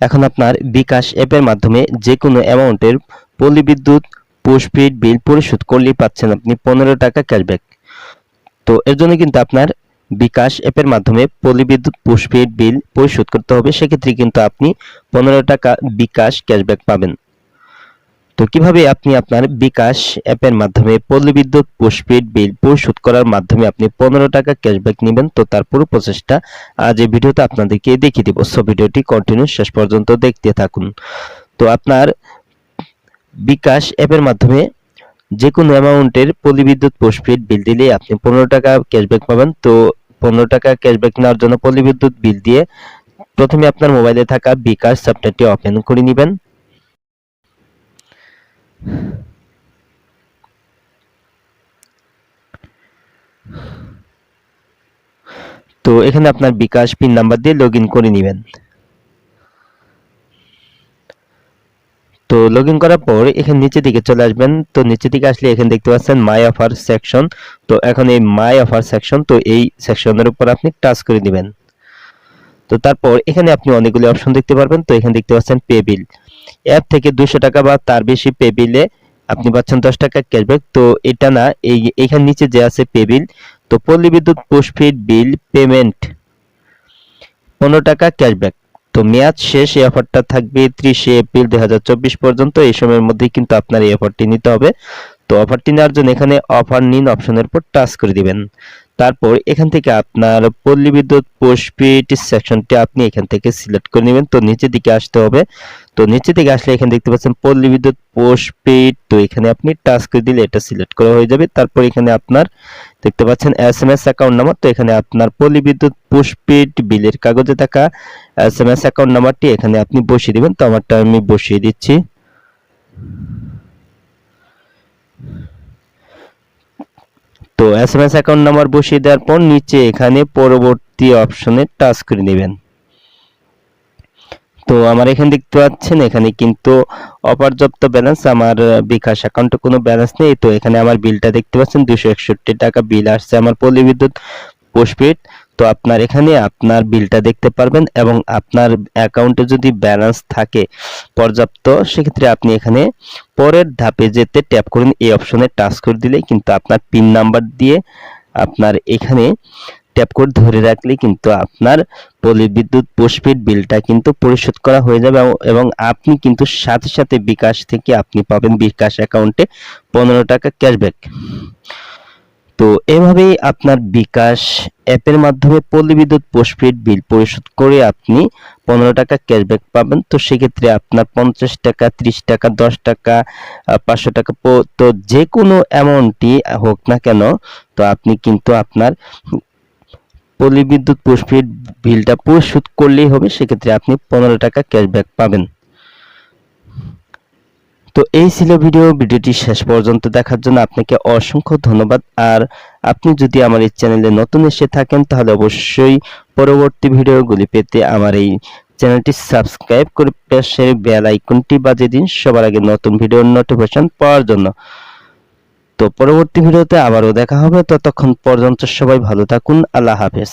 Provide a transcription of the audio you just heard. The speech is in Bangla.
এখন আপনার বিকাশ অ্যাপের মাধ্যমে যে কোনো অ্যামাউন্টের পল্লী বিদ্যুৎ পোস্টপেড বিল পরিশোধ করলেই পাচ্ছেন আপনি পনেরো টাকা ক্যাশব্যাক। তো এর জন্য কিন্তু আপনার বিকাশ অ্যাপের মাধ্যমে পল্লী বিদ্যুৎ পোস্টপেড বিল পরিশোধ করতে হবে। সেক্ষেত্রে কিন্তু আপনি পনেরো টাকা বিকাশ ক্যাশব্যাক পাবেন। তো কীভাবে আপনি আপনার বিকাশ অ্যাপের মাধ্যমে পল্লী বিদ্যুৎ পোস্টপেড বিল পরিশোধ করার মাধ্যমে আপনি পনেরো টাকা ক্যাশব্যাক নেবেন, তো তার পুরো প্রসেসটা আজ এই ভিডিওতে আপনাদেরকে দেখিয়ে দিব। সো ভিডিওটি কন্টিনিউ শেষ পর্যন্ত দেখতে থাকুন। তো আপনার বিকাশ অ্যাপের মাধ্যমে যে কোনো অ্যামাউন্টের পল্লী বিদ্যুৎ পোস্টপেড বিল দিলে আপনি পনেরো টাকা ক্যাশব্যাক পাবেন। তো পনেরো টাকা ক্যাশব্যাক নেওয়ার জন্য পল্লী বিদ্যুৎ বিল দিয়ে প্রথমে আপনার মোবাইলে থাকা বিকাশ সফটওয়্যারটি ওপেন করে নেবেন। তো এখানে আপনার বিকাশ পিন নাম্বার দিয়ে লগ করে নেবেন। তো লগ করার পর এখানে নিচে দিকে চলে আসবেন। তো নিচে দিকে আসলে এখানে দেখতে পাচ্ছেন মাই অফার সেকশন তো এখন এই মাই অফার সেকশন তো এই সেকশনের উপর আপনি টাচ করে দিবেন তো তারপর এখানে আপনি অনেকগুলি অপশন দেখতে পারবেন। তো এখানে দেখতে পাচ্ছেন পে বিল অ্যাপ থেকে দুশো টাকা বা তার বেশি পে বিলে আপনি পাচ্ছেন দশ টাকা ক্যাশব্যাক তো এটা না, এই এখানে নিচে যে আছে পে বিল তো পল্লী বিদ্যুৎ পোস্টপেড বিল পেমেন্ট পনেরো টাকা ক্যাশব্যাক তো মেয়াদ শেষ, এই অফারটা থাকবে ত্রিশে এপ্রিল দুই হাজার চব্বিশ পর্যন্ত। এই সময়ের মধ্যেই কিন্তু আপনার এই অফারটি নিতে হবে। তো অফারটি নেওয়ার জন্য এখানে অফার নিন অপশনের উপর টাচ করে দিবেন। তারপর এখান থেকে আপনার পল্লী বিদ্যুৎ পোস্টপেড সেকশনটি আপনি এখান থেকে সিলেক্ট করে নেবেন। তো নিচের দিকে আসতে হবে। তো নিচে দিকে আসলে এখানে দেখতে পাচ্ছেন পল্লী বিদ্যুৎ পোস্টপেড তো এখানে আপনি টাচ করে দিলে এটা সিলেক্ট করা হয়ে যাবে। তারপর এখানে আপনার দেখতে পাচ্ছেন S M S account number. তো এখানে আপনার পল্লী বিদ্যুৎ পোস্টপেড বিলের কাগজে থাকা এস এম এস অ্যাকাউন্ট নাম্বারটি এখানে আপনি বসিয়ে দেবেন। তো আমারটা আমি বসিয়ে দিচ্ছি। তো S M S account number বসিয়ে দেওয়ার পর নিচে এখানে পরবর্তী অপশনে টাচ করে নেবেন। তো আমার এখানে দেখতে পাচ্ছেন, এখানে কিন্তু অপর্যাপ্ত ব্যালেন্স আমার বিকাশ অ্যাকাউন্টে কোনো ব্যালেন্স নেই। তো এখানে আমার বিলটা দেখতে পাচ্ছেন, দুশো একষট্টি টাকা বিল আসছে আমার পল্লী বিদ্যুৎ পোস্টপেড তো আপনার এখানে আপনার বিলটা দেখতে পারবেন এবং আপনার অ্যাকাউন্টে যদি ব্যালেন্স থাকে পর্যাপ্ত, সেক্ষেত্রে আপনি এখানে পরের ধাপে যেতে ট্যাপ করুন। এই অপশনে টাচ করে দিলেই কিন্তু আপনার পিন নাম্বার দিয়ে আপনার এখানে ট্যাপ করে ধরে রাখলে কিন্তু আপনার পল্লী বিদ্যুৎ পোস্টপেড বিলটা কিন্তু পরিশোধ করা হয়ে যাবে এবং আপনি কিন্তু সাথে সাথে বিকাশ থেকে আপনি পাবেন বিকাশ অ্যাকাউন্টে পনেরো টাকা ক্যাশব্যাক তো এভাবেই আপনার বিকাশ অ্যাপের মাধ্যমে পল্লী বিদ্যুৎ পোস্টপেড বিল পরিশোধ করে আপনি পনেরো টাকা ক্যাশব্যাক পাবেন। তো সেক্ষেত্রে আপনার পঞ্চাশ টাকা, ত্রিশ টাকা, দশ টাকা পাঁচশো টাকা তো যে কোনো অ্যামাউন্টই হোক না কেন, তো আপনি কিন্তু আপনার পল্লী বিদ্যুৎ পোস্টপেড বিলটা পরিশোধ করলেই হবে। সেক্ষেত্রে আপনি পনেরো টাকা ক্যাশব্যাক পাবেন। তো এই ছিল ভিডিও ভিডিওটি শেষ পর্যন্ত দেখার জন্য আপনাকে অসংখ্য ধন্যবাদ। আর আপনি যদি আমার এই চ্যানেলে নতুন এসে থাকেন, তাহলে অবশ্যই পরবর্তী ভিডিওগুলি পেতে আমার এই চ্যানেলটি সাবস্ক্রাইব করে পাশে বেল আইকনটি বাজিয়ে দিন সবার আগে নতুন ভিডিওর নোটিফিকেশন পাওয়ার জন্য। তো পরবর্তী ভিডিওতে আবারও দেখা হবে। ততক্ষণ পর্যন্ত সবাই ভালো থাকুন। আল্লাহ হাফেজ।